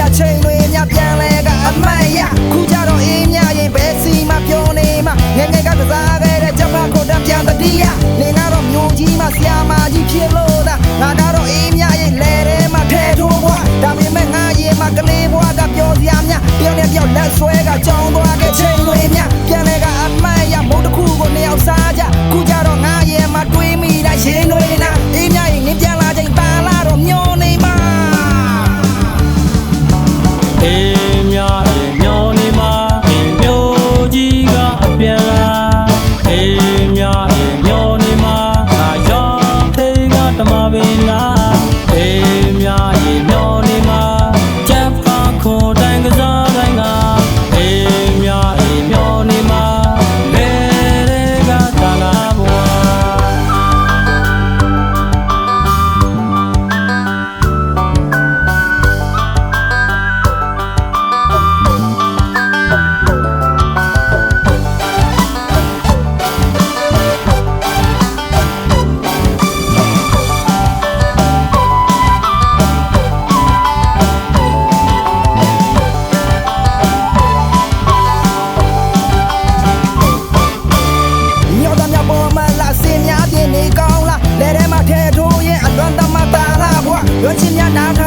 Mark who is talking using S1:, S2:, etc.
S1: ရချိန်တွေများပြန်လဲကအမှန်ရခုကြတော့အေးမြရင်ဘယ်စီမှပြောနေမှငယ်ငယ်ကကစားခဲ့တဲ့ချက်ဖတ်ကိုတန်ပြန်တတိယနေကတော့မျိုးကြီးမှဆရာမကြီးဖြစ်လို့သာငါသား ပေါ်မှလာစင်များပြင်းနေကောင်းလားလက်ထဲမှာထဲထိုးရင်အလွန်သမတာလားဘွာလွန်ချင်းများနားထ